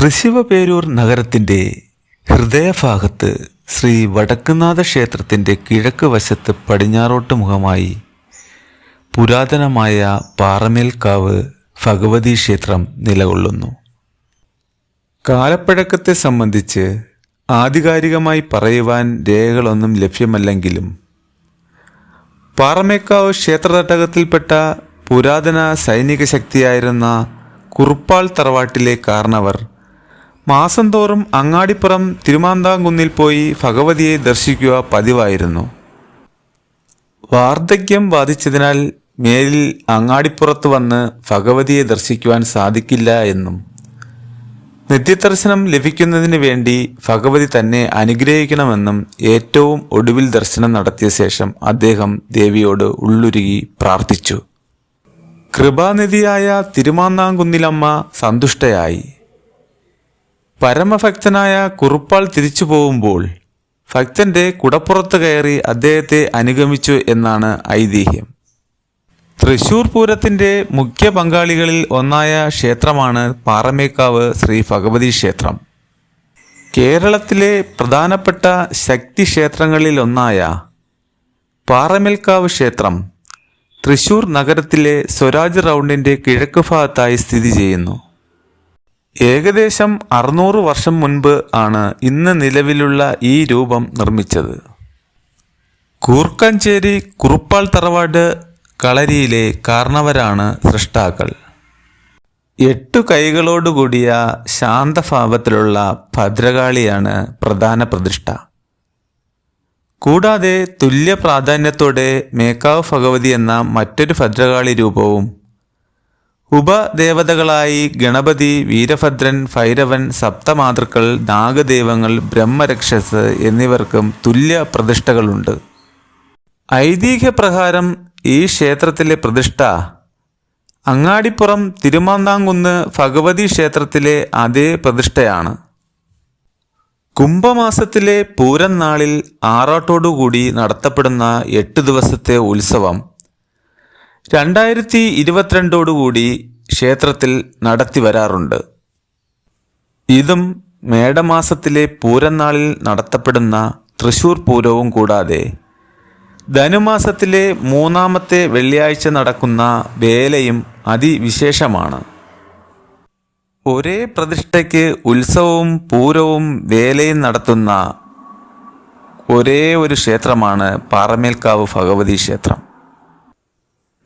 തൃശിവപേരൂർ നഗരത്തിന്റെ ഹൃദയഭാഗത്ത് ശ്രീ വടക്കുന്നാഥ ക്ഷേത്രത്തിന്റെ കിഴക്ക് വശത്ത് പടിഞ്ഞാറോട്ട് മുഖമായി പുരാതനമായ പാറമേൽക്കാവ് ഭഗവതി ക്ഷേത്രം നിലകൊള്ളുന്നു. കാലപ്പഴക്കത്തെ സംബന്ധിച്ച് ആധികാരികമായി പറയുവാൻ രേഖകളൊന്നും ലഭ്യമല്ലെങ്കിലും പാറമേക്കാവ് ക്ഷേത്രതട്ടകത്തിൽപ്പെട്ട പുരാതന സൈനിക ശക്തിയായിരുന്ന കുറുപ്പാൾ തറവാട്ടിലെ കാരണവർ മാസം തോറും അങ്ങാടിപ്പുറം തിരുമാന്താംകുന്നിൽ പോയി ഭഗവതിയെ ദർശിക്കുക പതിവായിരുന്നു. വാർദ്ധക്യം ബാധിച്ചതിനാൽ മേലിൽ അങ്ങാടിപ്പുറത്ത് വന്ന് ഭഗവതിയെ ദർശിക്കുവാൻ സാധിക്കില്ല എന്നും. നിത്യദർശനം ലഭിക്കുന്നതിന് വേണ്ടി ഭഗവതി തന്നെ അനുഗ്രഹിക്കണമെന്നും ഏറ്റവും ഒടുവിൽ ദർശനം നടത്തിയ ശേഷം അദ്ദേഹം ദേവിയോട് ഉള്ളുരുകി പ്രാർത്ഥിച്ചു. കൃപാനിധിയായ തിരുമാന്നാങ്കുന്നിലമ്മ സന്തുഷ്ടയായി. പരമഭക്തനായ കുറുപ്പാൾ തിരിച്ചു പോകുമ്പോൾ ഭക്തന്റെ കുടപ്പുറത്ത് കയറി അദ്ദേഹത്തെ അനുഗമിച്ചു എന്നാണ് ഐതിഹ്യം. തൃശൂർ പൂരത്തിന്റെ മുഖ്യ പങ്കാളികളിൽ ഒന്നായ ക്ഷേത്രമാണ് പാറമേക്കാവ് ശ്രീ ഭഗവതി ക്ഷേത്രം. കേരളത്തിലെ പ്രധാനപ്പെട്ട ശക്തി ക്ഷേത്രങ്ങളിൽ ഒന്നായ പാറമേൽക്കാവ് ക്ഷേത്രം തൃശൂർ നഗരത്തിലെ സ്വരാജ് റൗണ്ടിന്റെ കിഴക്ക് ഭാഗത്തായി സ്ഥിതി ചെയ്യുന്നു. ഏകദേശം അറുന്നൂറ് വർഷം മുൻപ് ആണ് ഇന്ന് നിലവിലുള്ള ഈ രൂപം നിർമ്മിച്ചത്. കൂർക്കഞ്ചേരി കുറുപ്പാൾ തറവാട് കളരിയിലെ കാരണവരാണ് സൃഷ്ടാക്കൾ. എട്ടു കൈകളോടുകൂടിയ ശാന്തഭാവത്തിലുള്ള ഭദ്രകാളിയാണ് പ്രധാന പ്രതിഷ്ഠ. കൂടാതെ തുല്യ പ്രാധാന്യത്തോടെ മേക്കാവ് ഭഗവതി എന്ന മറ്റൊരു ഭദ്രകാളി രൂപവും ഉപദേവതകളായി ഗണപതി വീരഭദ്രൻ ഭൈരവൻ സപ്തമാതൃക്കൾ നാഗദേവങ്ങൾ ബ്രഹ്മരക്ഷസ് എന്നിവർക്കും തുല്യ പ്രതിഷ്ഠകളുണ്ട്. ഐതിഹ്യപ്രകാരം ഈ ക്ഷേത്രത്തിലെ പ്രതിഷ്ഠ അങ്ങാടിപ്പുറം തിരുമാന്താംകുന്ന് ഭഗവതി ക്ഷേത്രത്തിലെ അതേ പ്രതിഷ്ഠയാണ്. കുംഭമാസത്തിലെ പൂരം നാളിൽ ആറാട്ടോടുകൂടി നടത്തപ്പെടുന്ന എട്ട് ദിവസത്തെ ഉത്സവം രണ്ടായിരത്തി ഇരുപത്തിരണ്ടോടുകൂടി ക്ഷേത്രത്തിൽ നടത്തി വരാറുണ്ട്. ഇതും മേടമാസത്തിലെ പൂരനാളിൽ നടത്തപ്പെടുന്ന തൃശൂർ പൂരവും കൂടാതെ ധനുമാസത്തിലെ മൂന്നാമത്തെ വെള്ളിയാഴ്ച നടക്കുന്ന വേലയും അതിവിശേഷമാണ്. ഒരേ പ്രതിഷ്ഠയ്ക്ക് ഉത്സവവും പൂരവും വേലയും നടത്തുന്ന ഒരേ ഒരു ക്ഷേത്രമാണ് പാറമേൽക്കാവ് ഭഗവതി ക്ഷേത്രം.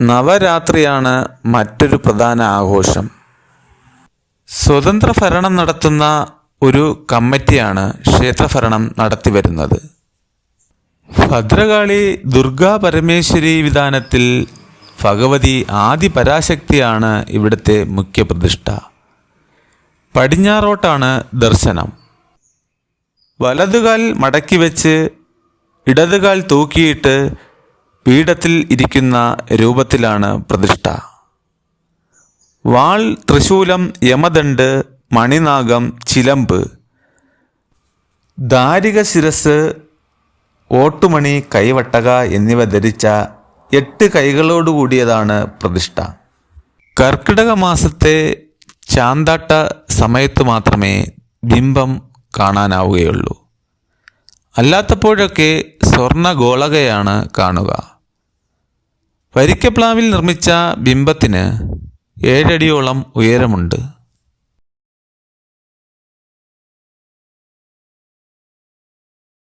നവരാത്രിയാണ് മറ്റൊരു പ്രധാന ആഘോഷം. സ്വതന്ത്ര ഭരണം നടത്തുന്ന ഒരു കമ്മിറ്റിയാണ് ക്ഷേത്രഭരണം നടത്തിവരുന്നത് ഭദ്രകാളി ദുർഗാ പരമേശ്വരി വിധാനത്തിൽ ഭഗവതി ആദി പരാശക്തിയാണ് ഇവിടുത്തെ മുഖ്യ പ്രതിഷ്ഠ. പടിഞ്ഞാറോട്ടാണ് ദർശനം. വലതുകാൽ മടക്കി വെച്ച് ഇടതുകാൽ തൂക്കിയിട്ട് പീഠത്തിൽ ഇരിക്കുന്ന രൂപത്തിലാണ് പ്രതിഷ്ഠ. വാൾ തൃശൂലം യമദണ്ഡ് മണിനാഗം ചിലമ്പ്. ദാരിക ശിരസ് ഓട്ടുമണി കൈവട്ടക എന്നിവ ധരിച്ച എട്ട് കൈകളോടുകൂടിയതാണ് പ്രതിഷ്ഠ. കർക്കിടക മാസത്തെ ചാന്താട്ട സമയത്ത് മാത്രമേ ബിംബം കാണാനാവുകയുള്ളൂ. അല്ലാത്തപ്പോഴൊക്കെ സ്വർണ ഗോളകയാണ് കാണുക. വരിക്കപ്ലാവിൽ നിർമ്മിച്ച ബിംബത്തിന് ഏഴടിയോളം ഉയരമുണ്ട്.